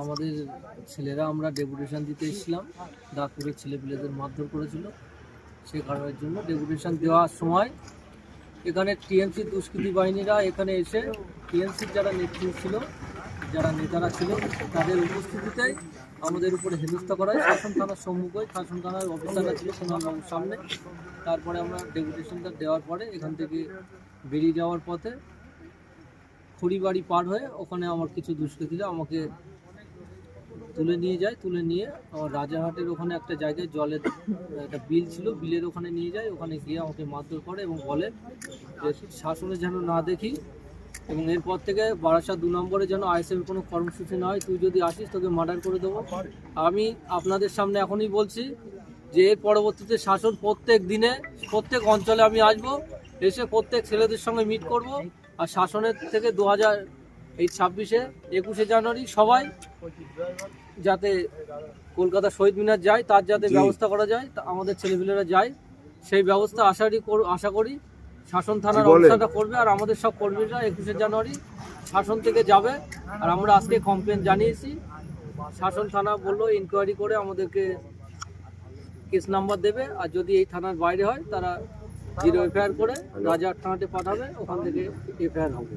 আমাদের ছেলেরা আমরা ডেপুটেশন দিতে এসেছিলাম। দাঁতপুরের ছেলেপিলেদের মারধর করেছিল। সে কারণের জন্য ডেপুটেশন দেওয়ার সময় এখানে টিএমসি দুষ্কৃতি বাহিনীরা এখানে এসে টিএমসির যারা নেতৃত্ব ছিল, যারা নেতারা ছিল, তাদের উপস্থিতিতেই আমাদের উপরে হেনস্থা করা হয়। শাসন থানার সম্মুখে শাসন থানার অফিসাররা ছিল সোনারবাবুর সামনে। তারপরে আমরা ডেপুটেশনটা দেওয়ার পরে এখান থেকে বেরিয়ে যাওয়ার পথে খড়িবাড়ি পার হয়ে ওখানে আমার কিছু দুষ্কৃতীরা আমাকে তুলে নিয়ে যায়, তুলে নিয়ে আমার রাজাহাটের ওখানে একটা জায়গায় জলের একটা বিল ছিল, বিলের ওখানে নিয়ে যায়, ওখানে গিয়ে আমাকে মারধর করে এবং বলে যে শাসনে যেন না দেখি এবং এরপর থেকে বারাসা দু নম্বরে যেন আইএসএফের কোনো কর্মসূচি না হয়, তুই যদি আসিস তোকে মার্ডার করে দেবো। আমি আপনাদের সামনে এখনই বলছি যে এর পরবর্তীতে শাসন প্রত্যেক দিনে, প্রত্যেক অঞ্চলে আমি আসব। এসে প্রত্যেক ছেলেদের সঙ্গে মিট করব। আর শাসনের থেকে দু হাজার এই ছাব্বিশে একুশে জানুয়ারি সবাই যাতে কলকাতা শহীদ মিনার যায় তার যাতে ব্যবস্থা করা যায় তা আমাদের ছেলেপিলেরা যায়। সেই ব্যবস্থা আশারই আশা করি শাসন থানার। অনুষ্ঠানটা করবে। আর আমাদের সব কর্মীরা একুশে জানুয়ারি শাসন থেকে যাবে। আর আমরা আজকে কমপ্লেন জানিয়েছি। শাসন থানা বলল ইনকোয়ারি করে আমাদেরকে কেস নাম্বার দেবে। আর যদি এই থানার বাইরে হয় তারা জিরো এফআইআর করে রাজার থানাতে পাঠাবে ওখান থেকে এফআইআর হবে।